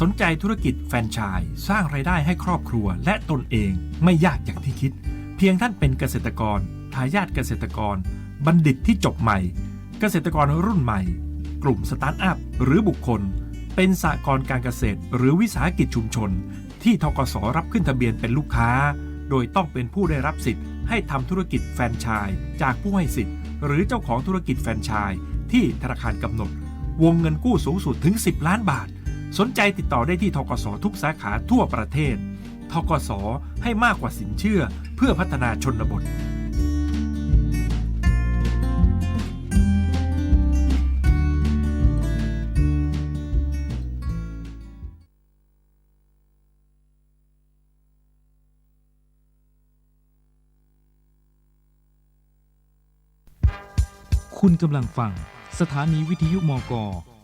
สนใจธุรกิจแฟรนไชส์สร้างไรายได้ให้ครอบครัวและตนเองไม่ยากอย่างที่คิด เพียงท่านเป็นเกษตรกร ทายาทเกษตรกร บัณฑิตที่จบใหม่ เกษตรกรรุ่นใหม่ กลุ่มสตาร์ทอัพหรือบุคคล เป็นสากรการเกษตร หรือวิสาหกิจชุมชน ที่ทกสรับขึ้นทะเบียนเป็นลูกค้า โดยต้องเป็นผู้ได้รับสิทธิ์ให้ทำธุรกิจแฟรนไชส์จากผู้ให้สิทธิ์ หรือเจ้าของธุรกิจแฟรนไชส์ที่ธนาคารกำหนด วงเงินกู้สูงสุดถึง 10 ล้านบาท สนใจติดต่อได้ที่ทกสทุกสาขาทั่วประเทศ ทกสให้มากกว่าสินเชื่อเพื่อพัฒนาชนบทคุณกำลังฟัง สถานีวิทยุมก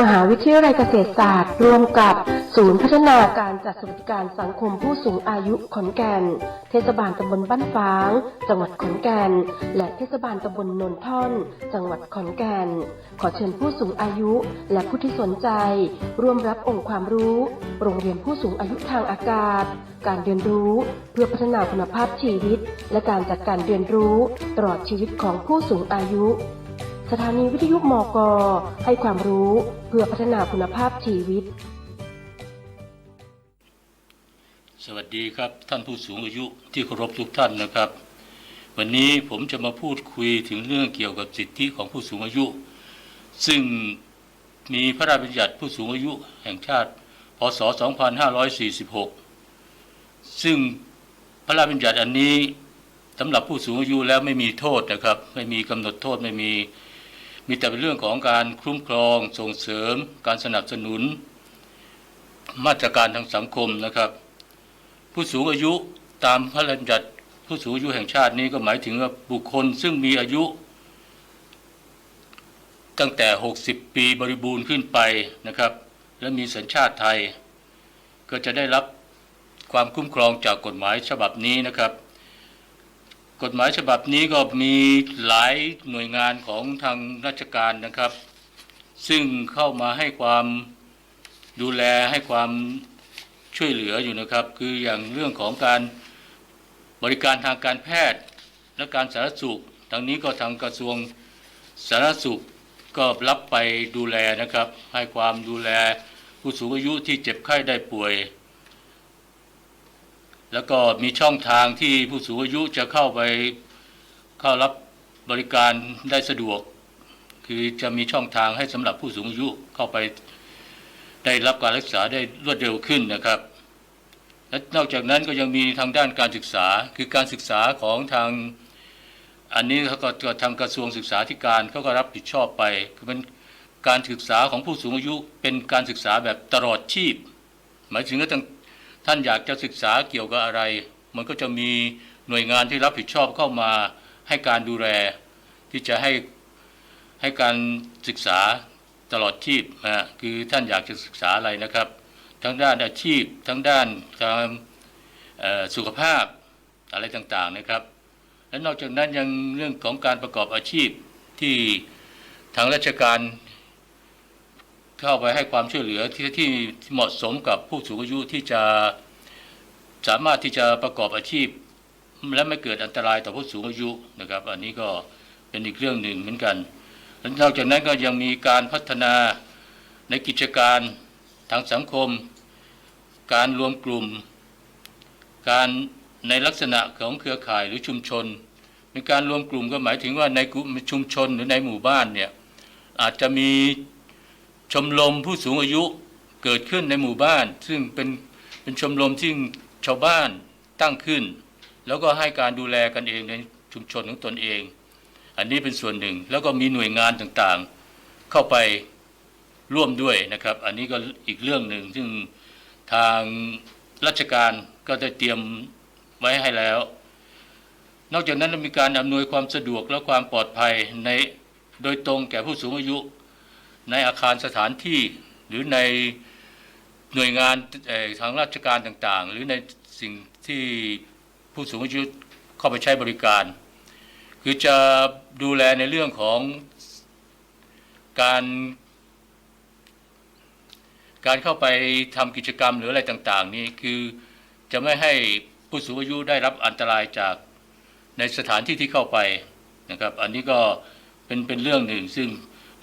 มหาวิทยาลัยเกษตรศาสตร์ร่วมกับศูนย์พัฒนาการจัดสวัสดิการสังคมผู้สูงอายุขอนแก่น เทศบาลตำบลบ้านฟาง จังหวัดขอนแก่น และเทศบาลตำบลนนท่อน จังหวัดขอนแก่น ขอเชิญผู้สูงอายุและผู้ที่สนใจ ร่วมรับองค์ความรู้ โรงเรียนผู้สูงอายุทางอากาศ การเรียนรู้เพื่อพัฒนาคุณภาพชีวิต และการจัดการเรียนรู้ตลอดชีวิตของผู้สูงอายุ สถานีวิทยุมกให้ความรู้เพื่อพัฒนาคุณภาพชีวิต สวัสดีครับท่านผู้สูงอายุที่เคารพทุกท่านนะครับ วันนี้ผมจะมาพูดคุยถึงเรื่องเกี่ยวกับสิทธิของผู้สูงอายุ ซึ่งมีพระราชบัญญัติผู้สูงอายุแห่งชาติ พศ 2546 ซึ่งพระราชบัญญัติอันนี้สำหรับผู้สูงอายุแล้วไม่มีโทษนะครับ ไม่มีกำหนดโทษไม่มี มีแต่เป็นเรื่องของการคุ้มครอง ส่งเสริม การสนับสนุน มาตรการทางสังคมนะครับ ผู้สูงอายุตามพระราชบัญญัติผู้สูงอายุแห่งชาตินี้ก็หมายถึงว่าบุคคลซึ่งมีอายุ ตั้งแต่ 60 ปีบริบูรณ์ขึ้นไปนะครับ และมีสัญชาติไทย ก็จะได้รับความคุ้มครองจากกฎหมายฉบับนี้นะครับ กฎหมายฉบับนี้ก็มีหลายหน่วยงานของทางราชการนะครับ ซึ่งเข้ามาให้ความดูแลให้ความช่วยเหลืออยู่นะครับ คืออย่างเรื่องของการบริการทางการแพทย์และการสาธารณสุขทางนี้ก็ทางกระทรวงสาธารณสุขก็รับไปดูแลนะครับ ให้ความดูแลผู้สูงอายุที่เจ็บไข้ได้ป่วย แล้วก็มีช่องทางที่ผู้สูงอายุจะเข้าไปเข้ารับบริการได้สะดวก คือจะมีช่องทางให้สำหรับผู้สูงอายุเข้าไปได้รับการรักษาได้รวดเร็วขึ้นนะครับ และนอกจากนั้นก็ยังมีทางด้านการศึกษา คือการศึกษาของทางอันนี้เขาก็ทางกระทรวงศึกษาธิการเขาก็รับผิดชอบไปคือเป็นการศึกษาของผู้สูงอายุเป็นการศึกษาแบบตลอดชีพ หมายถึงว่าท่าน ท่านอยากจะศึกษาเกี่ยวกับอะไร มันก็จะมีหน่วยงานที่รับผิดชอบเข้ามาให้การดูแลที่จะให้ให้การศึกษาตลอดชีพนะฮะคือท่านอยากจะศึกษาอะไรนะครับ ทั้งด้านอาชีพ ทั้งด้านการสุขภาพอะไรต่างๆนะครับ และนอกจากนั้นยังเรื่องของการประกอบอาชีพที่ทางราชการ เข้าไปให้ความช่วยเหลือที่ที่เหมาะสมกับผู้สูงอายุที่จะสามารถที่จะประกอบอาชีพ และไม่เกิดอันตรายต่อผู้สูงอายุนะครับ อันนี้ก็เป็นอีกเรื่องหนึ่งเหมือนกันและนอกจากนั้นก็ยังมีการพัฒนาในกิจการทางสังคม การรวมกลุ่ม การในลักษณะของเครือข่ายหรือชุมชนในการรวมกลุ่มก็หมายถึงว่าในกลุ่มชุมชนหรือในหมู่บ้านเนี่ยอาจจะมี ชมรมผู้สูงอายุเกิดขึ้นในหมู่บ้าน ซึ่งเป็นเป็นชมรมที่ชาวบ้านตั้งขึ้น แล้วก็ให้การดูแลกันเองในชุมชนของตนเอง อันนี้เป็นส่วนหนึ่งแล้วก็มีหน่วยงานต่างๆ เข้าไปร่วมด้วยนะครับ อันนี้ก็อีกเรื่องหนึ่งซึ่งทางราชการก็ได้เตรียมไว้ให้แล้ว นอกจากนั้นมีการอำนวยความสะดวกและความปลอดภัยในโดยตรงแก่ผู้สูงอายุ ในอาคารสถานที่หรือในหน่วยงานทางราชการต่างๆ หรือในสิ่งที่ผู้สูงอายุเข้าไปใช้บริการ คือจะดูแลในเรื่องของการการเข้าไปทำกิจกรรมหรืออะไรต่างๆ นี่คือจะไม่ให้ผู้สูงอายุได้รับอันตรายจากในสถานที่ที่เข้าไปนะครับ อันนี้ก็เป็นเป็นเรื่องหนึ่งซึ่ง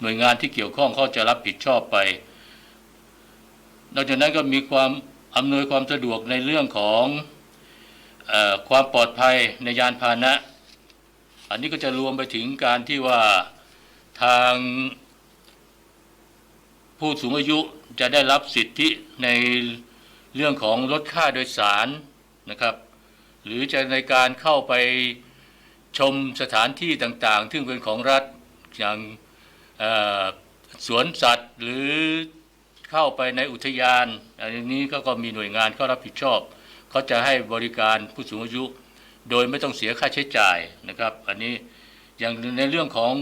หน่วยงานที่เกี่ยวข้องเขาจะรับผิดชอบไป นอกจากนั้นก็มีความอำนวยความสะดวกในเรื่องของอความปลอดภัยในยานพาหนะ อันนี้ก็จะรวมไปถึงการที่ว่าทางผู้สูงอายุจะได้รับสิทธิในเรื่องของลดค่าโดยสารนะครับ หรือจะในการเข้าไปชมสถานที่ต่างๆที่เป็นของรัฐอย่าง สวนสัตว์หรือเข้าไปในอุทยาน อันนี้ก็ก็มีหน่วยงานเขารับผิดชอบ เขาจะให้บริการผู้สูงอายุ โดยไม่ต้องเสียค่าใช้จ่ายนะครับ อันนี้อย่างในเรื่องของ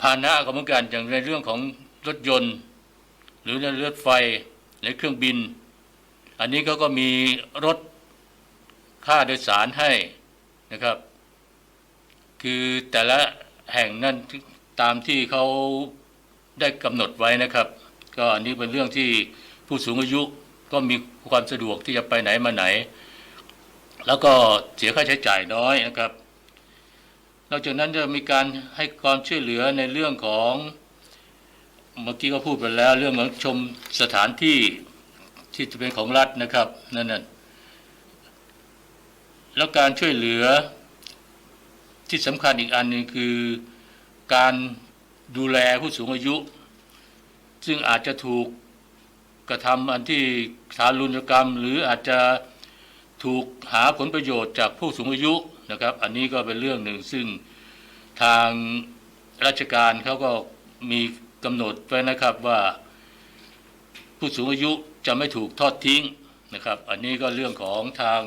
พาหนะก็เหมือนกันอย่างในเรื่องของรถยนต์ หรือในรถไฟในเครื่องบิน อันนี้เขาก็มีรถค่าโดยสารให้นะครับ คือแต่ละแห่งนั่น ตามที่เขาได้กำหนดไว้นะครับ ก็อันนี้เป็นเรื่องที่ผู้สูงอายุก็มีความสะดวกที่จะไปไหนมาไหน แล้วก็เสียค่าใช้จ่ายน้อยนะครับ นอกจากนั้นจะมีการให้ความช่วยเหลือในเรื่องของเมื่อกี้ก็พูดไปแล้วเรื่องของชมสถานที่ที่จะเป็นของรัฐนะครับนั่นน่ะแล้วการช่วยเหลือที่สำคัญอีกอันหนึ่งคือ การดูแลผู้สูงอายุ ซึ่งอาจจะถูกกระทำอันที่ทารุณกรรม หรืออาจจะถูกหาผลประโยชน์จากผู้สูงอายุนะครับ อันนี้ก็เป็นเรื่องหนึ่งซึ่งทางราชการเขาก็มีกำหนดไว้นะครับว่าผู้สูงอายุจะไม่ถูกทอดทิ้งนะครับ อันนี้ก็เรื่องของทาง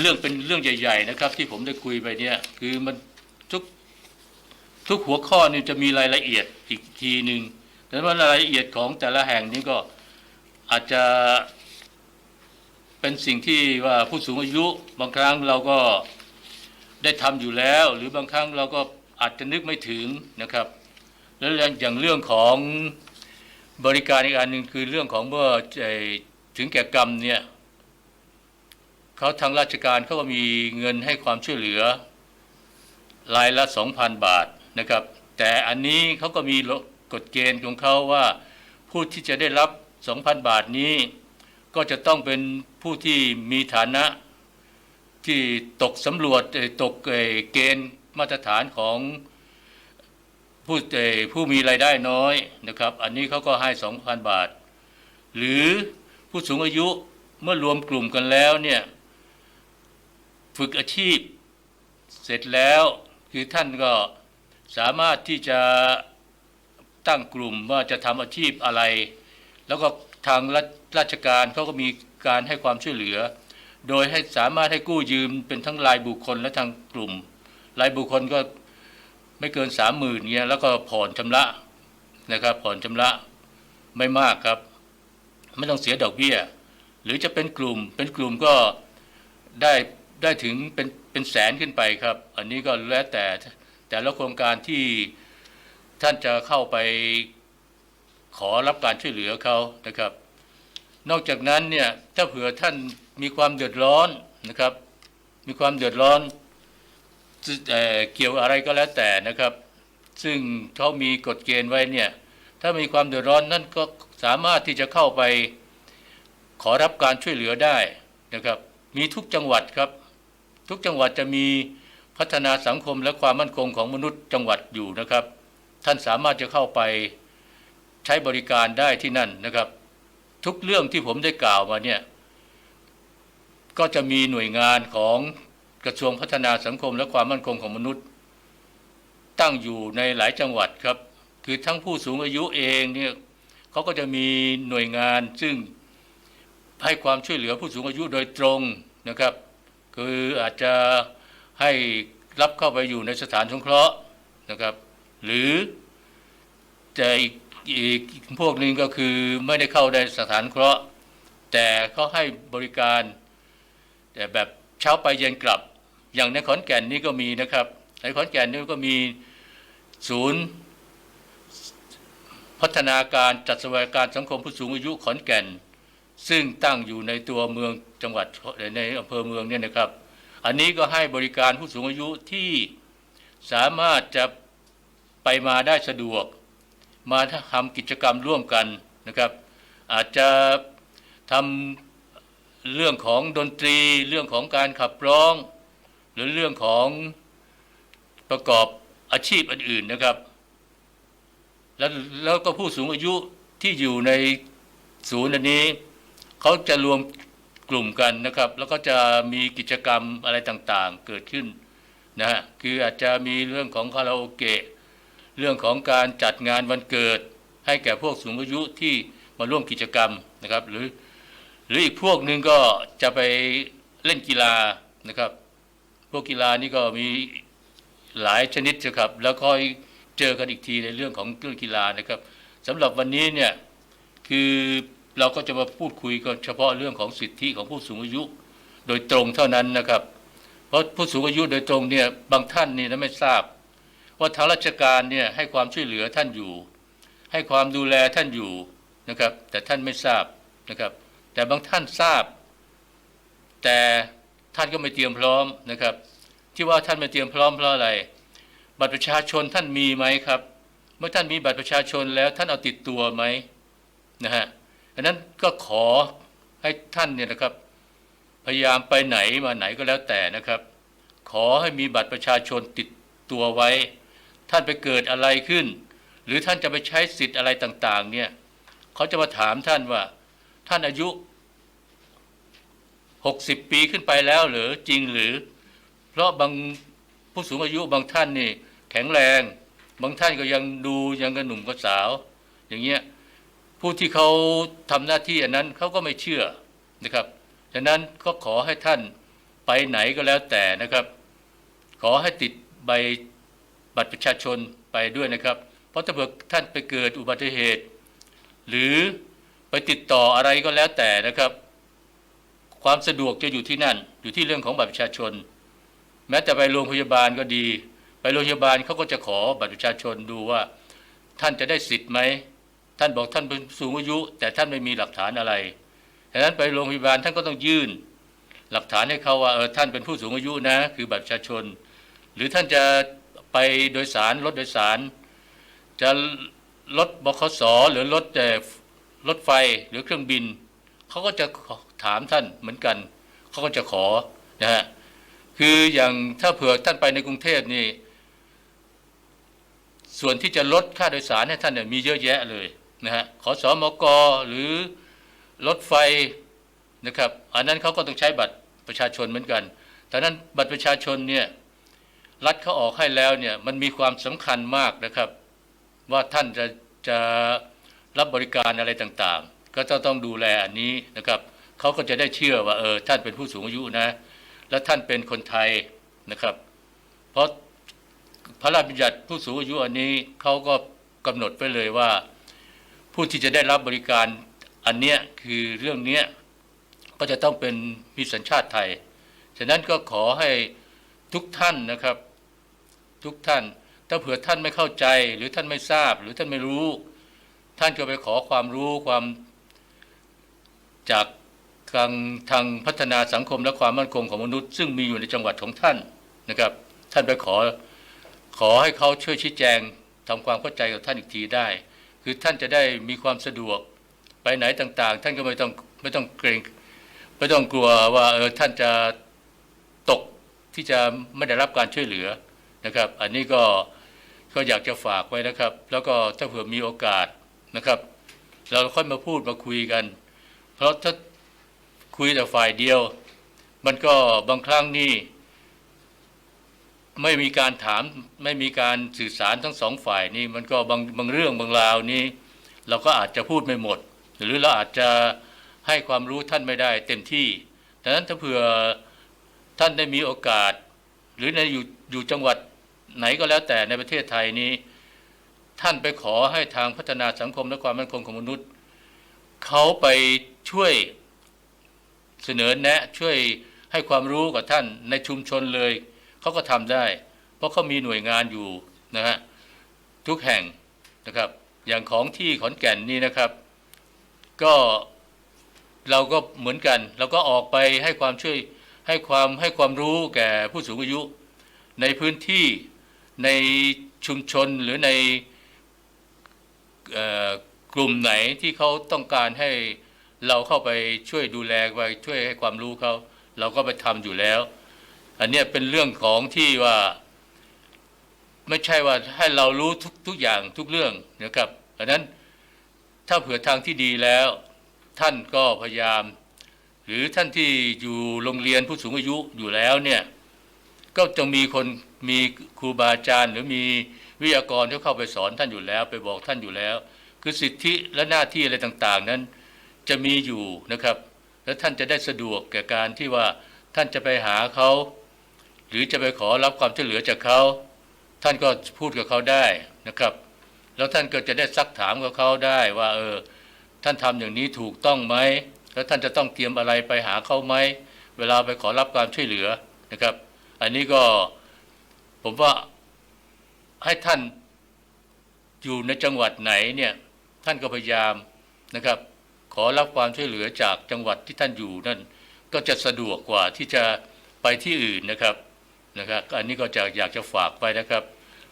เรื่องเป็นเรื่องใหญ่ ๆ นะครับ ที่ผมได้คุยไปเนี่ยคือมัน ทุกทุกหัวข้อนี่จะมีรายละเอียดอีกทีหนึ่งแต่ว่ารายละเอียดของแต่ละแห่งนี้ก็อาจจะเป็นสิ่งที่ว่าผู้สูงอายุบางครั้งเราก็ได้ทำอยู่แล้ว หรือบางครั้งเราก็อาจจะนึกไม่ถึงนะครับ แล้วอย่างเรื่องของบริการอีกอันหนึ่งคือเรื่องของเมื่อถึงแก่กรรมเนี่ยเขาทางราชการเขาก็มีเงินให้ความช่วยเหลือ รายละ 2,000 บาทนะครับ แต่อันนี้เขาก็มีกฎเกณฑ์ของเขาว่าผู้ที่จะได้รับ 2,000 บาทนี้ ก็จะต้องเป็นผู้ที่มีฐานะที่ตกสำรวจตกเกณฑ์มาตรฐานของผู้ผู้มีรายได้น้อยนะครับ อันนี้เขาก็ให้ 2,000 บาท หรือผู้สูงอายุเมื่อรวมกลุ่มกันแล้วเนี่ย ฝึกอาชีพเสร็จแล้ว คือท่านก็สามารถที่จะตั้งกลุ่มว่าจะทำอาชีพอะไร แล้วก็ทางรัฐราชการเขาก็มีการให้ความช่วยเหลือ โดยให้สามารถให้กู้ยืมเป็นทั้งรายบุคคลและทางกลุ่มรายบุคคลก็ไม่เกินสามหมื่นเงี้ยแล้วก็ผ่อนชำระนะครับผ่อนชำระไม่มากครับ ไม่ต้องเสียดอกเบี้ย หรือจะเป็นกลุ่มเป็นกลุ่มก็ได้ได้ถึงเป็น เป็นแสนขึ้นไปครับ อันนี้ก็แล้วแต่แต่ละโครงการที่ท่านจะเข้าไปขอรับการช่วยเหลือเขานะครับ นอกจากนั้นเนี่ยถ้าเผื่อท่านมีความเดือดร้อนนะครับ มีความเดือดร้อนเอเกี่ยวอะไรก็แล้วแต่นะครับ ซึ่งเขามีกฎเกณฑ์ไว้เนี่ยถ้ามีความเดือดร้อนนั่นก็สามารถที่จะเข้าไปขอรับการช่วยเหลือได้นะครับ มีทุกจังหวัดครับ ทุกจังหวัดจะมีพัฒนาสังคมและความมั่นคงของมนุษย์จังหวัดอยู่นะครับ ท่านสามารถจะเข้าไปใช้บริการได้ที่นั่นนะครับ ทุกเรื่องที่ผมได้กล่าวมาเนี่ยก็จะมีหน่วยงานของกระทรวงพัฒนาสังคมและความมั่นคงของมนุษย์ ตั้งอยู่ในหลายจังหวัดครับ คือทั้งผู้สูงอายุเองเนี่ยเขาก็จะมีหน่วยงานซึ่งให้ความช่วยเหลือผู้สูงอายุโดยตรงนะครับ คืออาจจะให้รับเข้าไปอยู่ในสถานสงเคราะห์นะครับ หรือจะอีกอีกพวกหนึ่งก็คือไม่ได้เข้าในสถานเคราะห์ แต่เขาให้บริการ แต่แบบเช้าไปเย็นกลับ อย่างในขอนแก่นนี่ก็มีนะครับในขอนแก่นนี่ก็มีศูนย์ พัฒนาการจัดสวัสดิการสังคมผู้สูงอายุขอนแก่น ซึ่งตั้งอยู่ในตัวเมืองจังหวัดในอำเภอเมืองเนี่ยนะครับ อันนี้ก็ให้บริการผู้สูงอายุที่สามารถจะไปมาได้สะดวก มาทำกิจกรรมร่วมกันนะครับ อาจจะทำเรื่องของดนตรี เรื่องของการขับร้อง หรือเรื่องของประกอบอาชีพอื่นๆนะครับ แล้วแล้วก็ผู้สูงอายุที่อยู่ในศูนย์อันนี้ เขาจะรวมกลุ่มกันนะครับ แล้วก็จะมีกิจกรรมอะไรต่างๆ เกิดขึ้นนะฮะคืออาจจะมีเรื่องของคาราโอเกะเรื่องของการจัดงานวันเกิด ให้แก่พวกสูงอายุที่มาร่วมกิจกรรมนะครับ หรือหรืออีกพวกหนึ่งก็จะไปเล่นกีฬานะครับ พวกกีฬานี่ก็มีหลายชนิดนะครับ แล้วค่อยเจอกันอีกทีในเรื่องของเรื่องกีฬานะครับสำหรับวันนี้เนี่ยคือ เราก็จะมาพูดคุยกันเฉพาะเรื่องของสิทธิของผู้สูงอายุ โดยตรงเท่านั้นนะครับ เพราะผู้สูงอายุโดยตรงเนี่ยบางท่านนี่นะไม่ทราบ ว่าทางราชการเนี่ยให้ความช่วยเหลือท่านอยู่ ให้ความดูแลท่านอยู่นะครับ แต่ท่านไม่ทราบนะครับ แต่บางท่านทราบ แต่ท่านก็ไม่เตรียมพร้อมนะครับ ที่ว่าท่านไม่เตรียมพร้อมเพราะอะไร บัตรประชาชนท่านมีไหมครับ เมื่อท่านมีบัตรประชาชนแล้วท่านเอาติดตัวไหมนะฮะ ดังนั้นก็ขอให้ท่านเนี่ยนะครับ พยายามไปไหนมาไหนก็แล้วแต่นะครับ ขอให้มีบัตรประชาชนติดตัวไว้ ท่านไปเกิดอะไรขึ้น หรือท่านจะไปใช้สิทธิ์อะไรต่าง ๆ เนี่ยเขาจะมาถามท่านว่า ท่านอายุ60 ปีขึ้นไปแล้วหรือจริงหรือ เพราะบางผู้สูงอายุบางท่านนี่แข็งแรง บางท่านก็ยังดูยังกระหนุ่มกระสาว อย่างเงี้ย ผู้ที่เขาทำหน้าที่อันนั้นเขาก็ไม่เชื่อนะครับฉะนั้นก็ขอให้ท่านไปไหนก็แล้วแต่นะครับ ขอให้ติดใบบัตรประชาชนไปด้วยนะครับ เพราะถ้าเผื่อท่านไปเกิดอุบัติเหตุ หรือไปติดต่ออะไรก็แล้วแต่นะครับ ความสะดวกจะอยู่ที่นั่น อยู่ที่เรื่องของบัตรประชาชน แม้แต่ไปโรงพยาบาลก็ดี ไปโรงพยาบาลเขาก็จะขอบัตรประชาชนดูว่า ท่านจะได้สิทธิ์ไหม ท่านบอกท่านเป็นสูงอายุ แต่ท่านไม่มีหลักฐานอะไรดังนั้นไปโรงพยาบาลท่านก็ต้องยื่น หลักฐานให้เขาว่าเออท่านเป็นผู้สูงอายุนะ คือบัตรประชาชน หรือท่านจะไปโดยสารรถโดยสาร จะรถบขสหรือรถแต่รถไฟหรือเครื่องบินเขาก็จะถามท่านเหมือนกันเขาก็จะขอนะฮะคืออย่างถ้าเผื่อท่านไปในกรุงเทพนี่ส่วนที่จะลดค่าโดยสารให้ท่านเนี่ยมีเยอะแยะเลย นะฮะขอสอมกหรือรถไฟนะครับอันนั้นเขาก็ต้องใช้บัตรประชาชนเหมือนกันแต่นั้นบัตรประชาชนเนี่ยรัฐเขาออกให้แล้วเนี่ยมันมีความสำคัญมากนะครับ ว่าท่านจะจะรับบริการอะไรต่างๆ ก็ต้องต้องดูแลอันนี้นะครับเขาก็จะได้เชื่อว่าเออท่านเป็นผู้สูงอายุนะ และท่านเป็นคนไทยนะครับ เพราะพระราชบัญญัติผู้สูงอายุอันนี้เขาก็กำหนดไว้เลยว่า ผู้ที่จะได้รับบริการอันเนี้ยคือเรื่องเนี้ยก็จะต้องเป็นมีสัญชาติไทย ฉะนั้นก็ขอให้ทุกท่านนะครับทุกท่าน ถ้าเผื่อท่านไม่เข้าใจหรือท่านไม่ทราบ หรือท่านไม่รู้ ท่านก็ไปขอความรู้ความจากทางทางพัฒนาสังคมและความมั่นคงของมนุษย์ ซึ่งมีอยู่ในจังหวัดของท่านนะครับ ท่านไปขอขอให้เขาช่วยชี้แจงทำความเข้าใจกับท่านอีกทีได้ คือท่านจะได้มีความสะดวกไปไหนต่างๆ ท่านก็ไม่ต้องไม่ต้องเกรงไม่ต้องกลัวว่าเออท่านจะตกที่จะไม่ได้รับการช่วยเหลือนะครับ อันนี้ก็ก็อยากจะฝากไว้นะครับ แล้วก็ถ้าเผื่อมีโอกาสนะครับ เราค่อยมาพูดมาคุยกัน เพราะถ้าคุยแต่ฝ่ายเดียว มันก็บางครั้งนี่ ไม่มีการถามไม่มีการสื่อสารทั้งสองฝ่ายนี่มันก็บางบางเรื่องบางราวนี่เราก็อาจจะพูดไม่หมด หรือเราอาจจะให้ความรู้ท่านไม่ได้เต็มที่ดังนั้นถ้าเผื่อท่านได้มีโอกาส หรือในอยู่อยู่จังหวัดไหนก็แล้วแต่ในประเทศไทยนี้ ท่านไปขอให้ทางพัฒนาสังคมและความมั่นคงของมนุษย์เขาไปช่วยเสนอแนะช่วยให้ความรู้กับท่านในชุมชนเลย เขาก็ทำได้ เพราะเขามีหน่วยงานอยู่นะฮะทุกแห่งนะครับ อย่างของที่ขอนแก่นนี่นะครับ ก็เราก็เหมือนกัน เราก็ออกไปให้ความช่วยให้ความให้ความรู้แก่ผู้สูงอายุ ในพื้นที่ในชุมชนหรือในออกลุ่มไหนที่เขาต้องการให้เราเข้าไปช่วยดูแลไปช่วยให้ความรู้เขาเราก็ไปทำอยู่แล้ว อันนี้เป็นเรื่องของที่ว่าไม่ใช่ว่าให้เรารู้ทุกทุกอย่างทุกเรื่องนะครับดังนั้นถ้าเผื่อทางที่ดีแล้ว ท่านก็พยายาม หรือท่านที่อยู่โรงเรียนผู้สูงอายุอยู่แล้วเนี่ยก็จะมีคนมีครูบาอาจารย์ หรือมีวิทยากรที่เข้าไปสอนท่านอยู่แล้ว ไปบอกท่านอยู่แล้ว คือสิทธิและหน้าที่อะไรต่างๆ นั้นจะมีอยู่นะครับ แล้วท่านจะได้สะดวกแก่การที่ว่าท่านจะไปหาเขา รือจะไปขอรับความช่วยเหลือจากเขาท่านก็พูดกับเขาได้นะครับ แล้วท่านก็จะได้ซักถามกับเขาได้ว่าเออท่านทำอย่างนี้ถูกต้องไหมแล้วท่านจะต้องเตรียมอะไรไปหาเขาไหมเวลาไปขอรับความช่วยเหลือนะครับ อันนี้ก็ผมว่าให้ท่านอยู่ในจังหวัดไหนเนี่ยท่านก็พยายามนะครับ ขอรับความช่วยเหลือจากจังหวัดที่ท่านอยู่นั่นก็จะสะดวกกว่าที่จะไปที่อื่นนะครับ นะครับอันนี้ก็จะอยากจะฝากไปนะครับ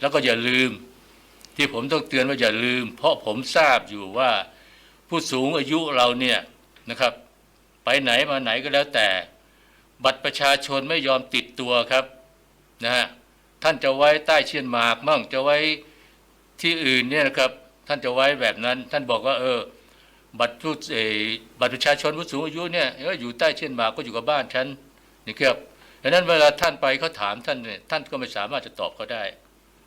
แล้วก็อย่าลืมที่ผมต้องเตือนว่าอย่าลืม เพราะผมทราบอยู่ว่าผู้สูงอายุเราเนี่ยนะครับ ไปไหนมาไหนก็แล้วแต่ บัตรประชาชนไม่ยอมติดตัวครับนะฮะท่านจะไว้ใต้เชียนหมากมั่งจะไว้ที่อื่นเนี่ยนะครับ ท่านจะไว้แบบนั้น ท่านบอกว่า เออ บัตรผู้เอบัตรประชาชนผู้สูงอายุเนี่ยเอออยู่ใต้เชียนหมากก็อยู่กับบ้านฉันนี่ครับ ดังนั้นเวลาท่านไปเขาถามท่านเนี่ยท่านก็ไม่สามารถจะตอบเขาได้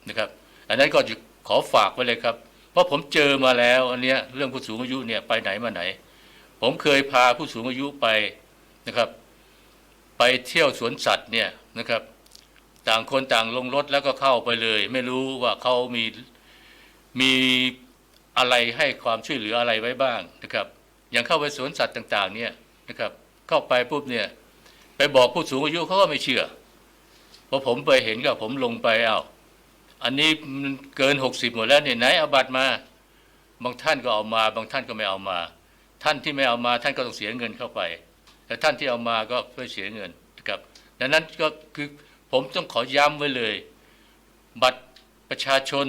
นะครับ อันนั้นก็ขอฝากไว้เลยครับ เพราะผมเจอมาแล้วอันเนี้ยเรื่องผู้สูงอายุเนี่ยไปไหนมาไหน ผมเคยพาผู้สูงอายุไปนะครับ ไปเที่ยวสวนสัตว์เนี่ยนะครับ ต่างคนต่างลงรถแล้วก็เข้าไปเลย ไม่รู้ว่าเขามีมีอะไรให้ความช่วยเหลืออะไรไว้บ้างนะครับ อย่างเข้าไปสวนสัตว์ต่าง ๆ เนี่ยนะครับ เข้าไปปุ๊บเนี่ย ไปบอกผู้สูงอายุเขาก็ไม่เชื่อพอผมไปเห็นก็ผมลงไปเอา้าอันนี้มันเกินหกสิบหมดแล้วเนี่ยไหนเอาบัตรมา บางท่านก็เอามา บางท่านก็ไม่เอามา ท่านที่ไม่เอามาท่านก็ต้องเสียเงินเข้าไป แต่ท่านที่เอามาก็ไม่เสียเงินนะครับ ดังนั้นก็คือผมต้องขอย้ำไว้เลย บัตรประชาชน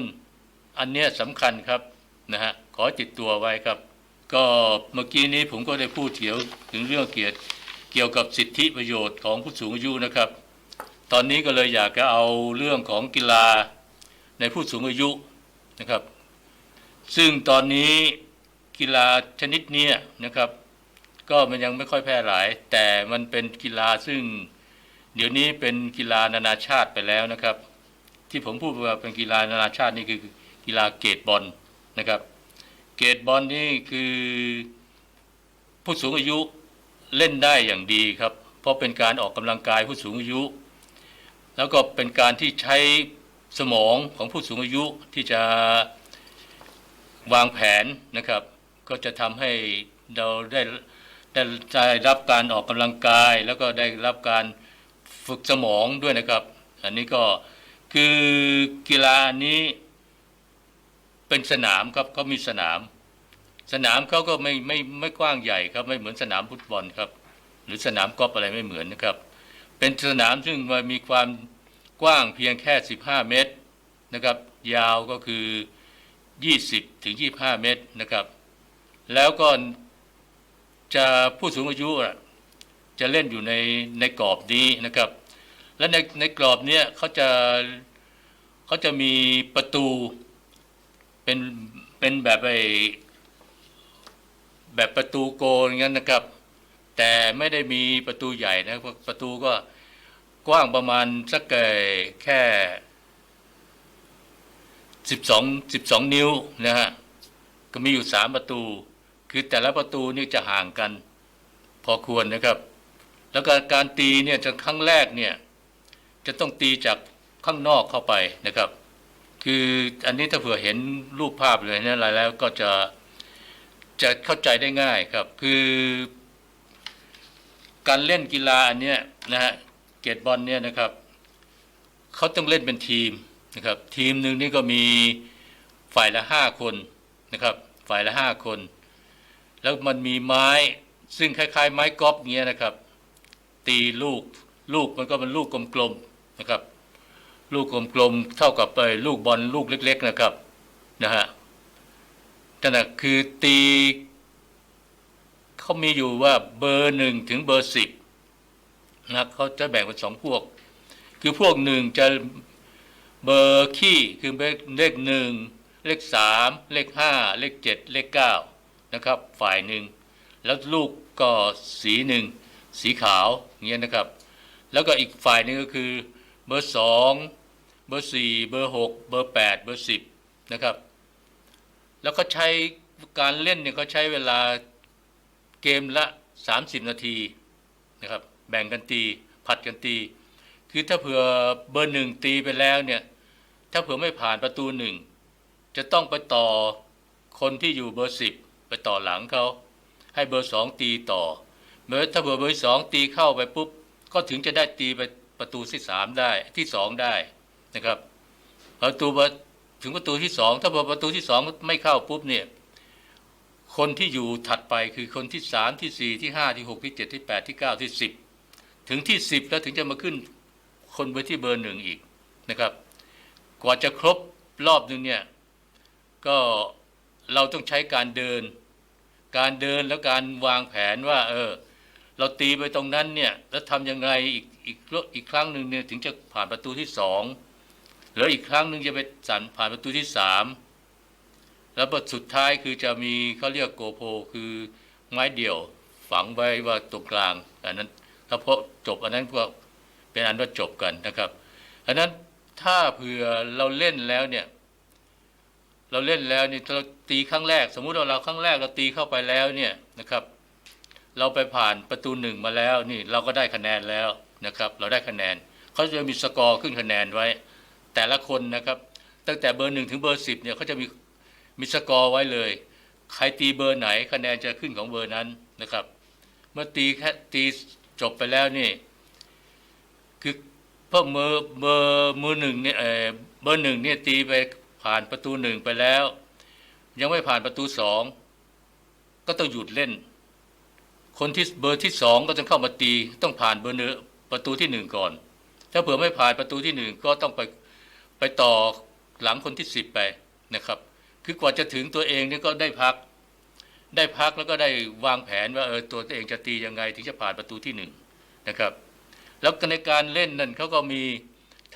อันเนี้ยสำคัญครับนะฮะขอติดตัวไว้ครับ ก็เมื่อกี้นี้ผมก็ได้พูดเกี่ยวถึงเรื่องเกี่ยวเกี่ยวกับสิทธิประโยชน์ของผู้สูงอายุนะครับ ตอนนี้ก็เลยอยากจะเอาเรื่องของกีฬาในผู้สูงอายุนะครับ ซึ่งตอนนี้กีฬาชนิดนี้นะครับ ก็มันยังไม่ค่อยแพร่หลาย แต่มันเป็นกีฬาซึ่งเดี๋ยวนี้เป็นกีฬานานาชาติไปแล้วนะครับ ที่ผมพูดว่าเป็นกีฬานานาชาตินี่คือกีฬาเกตบอลนะครับ เกตบอลนี่คือผู้สูงอายุ เล่นได้อย่างดีครับ เพราะเป็นการออกกำลังกายผู้สูงอายุ แล้วก็เป็นการที่ใช้สมองของผู้สูงอายุที่จะวางแผนนะครับ ก็จะทำให้เราได้ได้ได้รับการออกกำลังกาย แล้วก็ได้รับการฝึกสมองด้วยนะครับ อันนี้ก็คือกีฬานี้เป็นสนามครับเขามีสนาม สนามเขาก็ไม่ไม่ไม่กว้างใหญ่ครับไม่เหมือนสนามฟุตบอลครับ หรือสนามกอล์ฟอะไรไม่เหมือนนะครับ เป็นสนามซึ่งมีความกว้างเพียงแค่ 15 เมตรนะครับ ยาวก็คือ 20ถึง25 เมตรนะครับ แล้วก็จะผู้สูงอายุจะเล่นอยู่ในในกรอบนี้นะครับ และในในกรอบเนี้ยเขาจะเขาจะมีประตูเป็นเป็นแบบไอ แบบประตูโกนงั้นนะครับ แต่ไม่ได้มีประตูใหญ่นะประตูก็กว้างประมาณสักเอ่อแค่สิบสองสิบสองนิ้วนะฮะก็มีอยู่สามประตู คือแต่ละประตูนี่จะห่างกัน พอควรนะครับ แล้วก็การตีเนี่ยจะครั้งแรกเนี่ยจะต้องตีจากข้างนอกเข้าไปนะครับ คืออันนี้ถ้าเผื่อเห็นรูปภาพเลยเนี่ยอะไรแล้วก็จะ จะเข้าใจได้ง่ายครับ คือการเล่นกีฬาอันเนี้ยนะฮะเกตบอลเนี่ยนะครับเขาต้องเล่นเป็นทีมนะครับทีมหนึ่งนี่ก็มีฝ่ายละห้าคนนะครับฝ่ายละห้าคน แล้วมันมีไม้ซึ่งคล้าย ๆ ไม้กอล์ฟเงี้ยนะครับ ตีลูกลูกมันก็เป็นลูกกลมๆนะครับ ลูกกลมๆเท่ากับไปลูกบอลลูกเล็ก ๆนะครับนะฮะ นั่นนะคือตีเขามีอยู่ว่าเบอร์หนึ่งถึงเบอร์สิบนะเขาจะแบ่งเป็นสองพวก คือพวกหนึ่งจะเบอร์ขี้คือเลขหนึ่งเลขสามเลขห้าเลขเจ็ดเลขเก้านะครับ ฝ่ายหนึ่งแล้วลูกก็สีหนึ่งสีขาวอย่างเงี้ยนะครับ แล้วก็อีกฝ่ายหนึงก็คือเบอร์สองเบอร์สี่เบอร์หกเบอร์แปดเบอร์สิบนะครับ แล้วก็ใช้การเล่นเนี่ยเขาใช้เวลาเกมละ 30 นาทีนะครับแบ่งกันตีผัดกันตี คือถ้าเผื่อเบอร์หนึ่งตีไปแล้วเนี่ยถ้าเผื่อไม่ผ่านประตูหนึ่งจะต้องไปต่อคนที่อยู่เบอร์สิบไปต่อหลังเขาให้เบอร์สองตีต่อเมื่อถ้าเบอร์เบอร์สองตีเข้าไปปุ๊บก็ถึงจะได้ตีไปประตูที่สามได้ที่สองได้นะครับประตูเบอร์ ถึงประตูที่สองถ้าเบอประตูที่สองไม่เข้าปุ๊บเนี่ยคนที่อยู่ถัดไปคือคนที่สามที่สี่ที่ห้าที่หกที่เจ็ดที่แปดที่เก้าที่สิบถึงที่สิบแล้วถึงจะมาขึ้นคนไปที่เบอร์หนึ่งอีกนะครับ กว่าจะครบรอบหนึ่งเนี่ยก็เราต้องใช้การเดิน การเดินแล้วการวางแผนว่า เออ เราตีไปตรงนั้นเนี่ยแล้วทำยังไงอีกอีกอีกครั้งหนึ่งเนี่ยถึงจะผ่านประตูที่สอง แล้วอีกครั้งหนึ่งจะไปสันผ่านประตูที่สามแล้วบทสุดท้ายคือจะมีเขาเรียกโกโพคือไม้เดี่ยวฝังไว้ว่าตรงกลางอันนั้นถ้าพอจบอันนั้นก็เป็นอันว่าจบกันนะครับอันนั้นถ้าเผื่อเราเล่นแล้วเนี่ย เราเล่นแล้วนี่เราตีครั้งแรก สมมุติว่าเราครั้งแรกเราตีเข้าไปแล้วเนี่ยนะครับ เราไปผ่านประตูหนึ่งมาแล้วนี่เราก็ได้คะแนนแล้วนะครับ เราได้คะแนนเขาจะมีสกอร์ขึ้นคะแนนไว้ แต่ละคนนะครับ ตั้งแต่เบอร์หนึ่งถึงเบอร์สิบเนี่ยเขาจะมีมีสกอร์ไว้เลย ใครตีเบอร์ไหนคะแนนจะขึ้นของเบอร์นั้นนะครับ เมื่อตีแค่ตีจบไปแล้วนี่คือเพิ่มเบอร์เบอร์มือหนึ่งเนี่ยเบอร์หนึ่งเนี่ยตีไปผ่านประตูหนึ่งไปแล้ว ยังไม่ผ่านประตูสองก็ต้องหยุดเล่น คนที่เบอร์ที่สองก็จะเข้ามาตีต้องผ่านเบอร์เนอประตูที่หนึ่งก่อน ถ้าเผื่อไม่ผ่านประตูที่หนึ่งก็ต้องไป ไปต่อหลังคนที่สิบไปนะครับ คือกว่าจะถึงตัวเองเนี่ยก็ได้พัก ได้พักแล้วก็ได้วางแผนว่าเออตัวเองจะตียังไงถึงจะผ่านประตูที่หนึ่งนะครับ แล้วในการเล่นนั่นเขาก็มี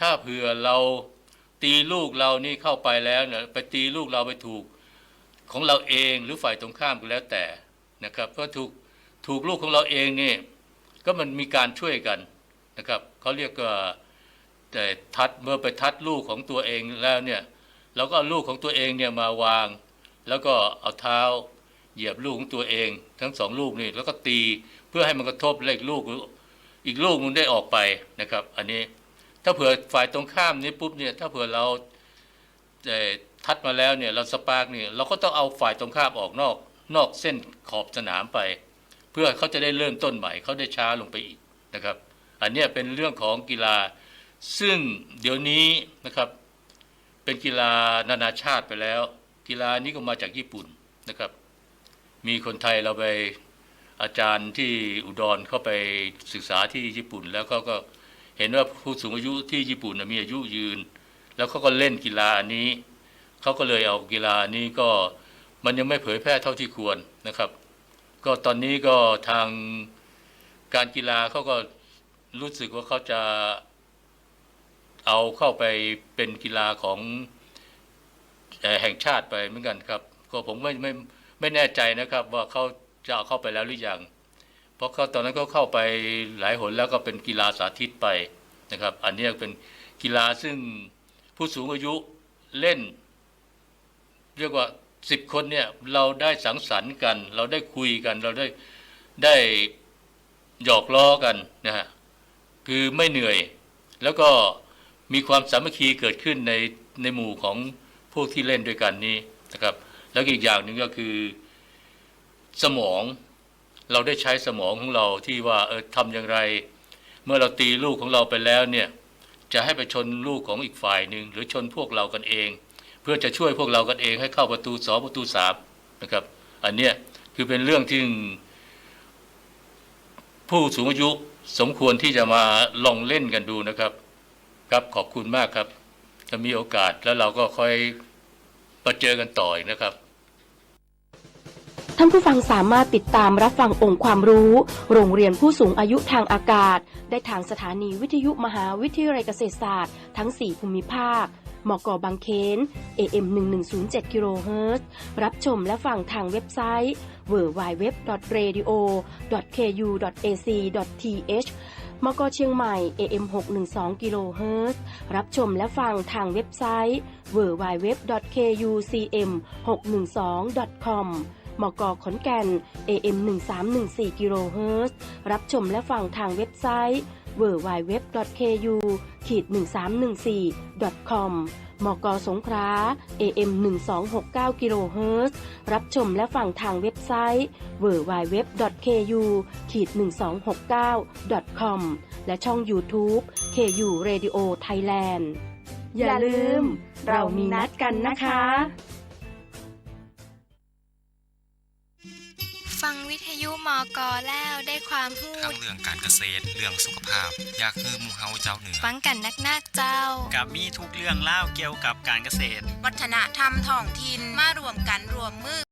ถ้าเผื่อเราตีลูกเรานี่เข้าไปแล้วเนี่ยไปตีลูกเราไปถูกของเราเองหรือฝ่ายตรงข้ามก็แล้วแต่นะครับก็ถูกถูกลูกของเราเองนี่ก็มันมีการช่วยกันนะครับเขาเรียกว่า แต่ทัดเมื่อไปทัดลูกของตัวเองแล้วเนี่ยเราก็เอาลูกของตัวเองเนี่ยมาวาง แล้วก็เอาเท้าเหยียบลูกของตัวเอง ทั้งสองลูกนี่แล้วก็ตีเพื่อให้มันกระทบเลขลูกอีกลูกมันได้ออกไปนะครับ อันนี้ถ้าเผื่อฝ่ายตรงข้ามนี้ปุ๊บเนี่ยถ้าเผื่อเราเอ่ทัดมาแล้วเนี่ยเราสปาร์กเนี่ยเราก็ต้องเอาฝ่ายตรงข้ามออกนอก นอกเส้นขอบสนามไป เพื่อเขาจะได้เริ่มต้นใหม่เขาได้ช้าลงไปอีกนะครับ อันนี้เป็นเรื่องของกีฬา ซึ่งเดี๋ยวนี้นะครับเป็นกีฬานานาชาติไปแล้ว กีฬานี้ก็มาจากญี่ปุ่นนะครับ มีคนไทยเราไปอาจารย์ที่อุดรเข้าไปศึกษาที่ญี่ปุ่น แล้วก็ก็เห็นว่าผู้สูงอายุที่ญี่ปุ่นมีอายุยืน แล้วเขาก็เล่นกีฬานี้เขาก็เลยเอากีฬานี้ก็มันยังไม่เผยแพร่เท่าที่ควรนะครับ ก็ตอนนี้ก็ทางการกีฬาเขาก็รู้สึกว่าเขาจะ เอาเข้าไปเป็นกีฬาของแห่งชาติไปเหมือนกันครับ ก็ผมไม่ไม่ไม่แน่ใจนะครับว่าเขาจะเอาเข้าไปแล้วหรือยัง เพราะเขาตอนนั้นก็เข้าไปหลายหนแล้วก็เป็นกีฬาสาธิตไปนะครับ อันนี้เป็นกีฬาซึ่งผู้สูงอายุเล่น เรียกว่าสิบคนเนี่ยเราได้สังสรรค์กัน เราได้คุยกัน เราได้ได้หยอกล้อกันนะฮะคือไม่เหนื่อย แล้วก็ มีความสามัคคีเกิดขึ้นในในหมู่ของพวกที่เล่นด้วยกันนี้นะครับ แล้วอีกอย่างหนึ่งก็คือสมองเราได้ใช้สมองของเราที่ว่าเออทำอย่างไร เมื่อเราตีลูกของเราไปแล้วเนี่ยจะให้ไปชนลูกของอีกฝ่ายหนึ่งหรือชนพวกเรากันเอง เพื่อจะช่วยพวกเรากันเองให้เข้าประตูสองประตูสามนะครับ อันเนี้ยคือเป็นเรื่องที่ผู้สูงอายุสมควรที่จะมาลองเล่นกันดูนะครับ ครับขอบคุณมากครับถ้ามีโอกาสแล้วเราก็ค่อยมาเจอกันต่ออีกนะครับ ท่านผู้ฟังสามารถติดตามรับฟังองค์ความรู้ โรงเรียนผู้สูงอายุทางอากาศ ได้ทางสถานีวิทยุมหาวิทยาลัยเกษตรศาสตร์ทั้ง 4 ภูมิภาคมกบางเขน AM 1107กิโลเฮิรตซ์รับชมและฟังทางเว็บไซต์ www.radio.ku.ac.th มกเชียงใหม่ AM 612กิโลเฮิรตซ์รับชมและฟังทางเว็บไซต์ www.kucm612.com มกขอนแก่น AM 1314กิโลเฮิรตซ์รับชมและฟังทางเว็บไซต์ www.ku-1314.com มกสงขลา AM 1269กิโลเฮิรตซ์รับชมและฟังทางเว็บไซต์ www.ku-1269.com และช่อง YouTube KU Radio Thailand อย่าลืม เรามีนัดกันนะคะ ฟังวิทยุมอกอแล้วได้ความหูทั้งเรื่องการเกษตร เรื่องสุขภาพ อยากคือหมูเฮาเจ้าเหนือ ฟังกันนักนักๆเจ้า กับมีทุกเรื่องเล่าวเกี่ยวกับการเกษตร วัฒนธรรมท้องถิ่นมารวมกันรวมมือ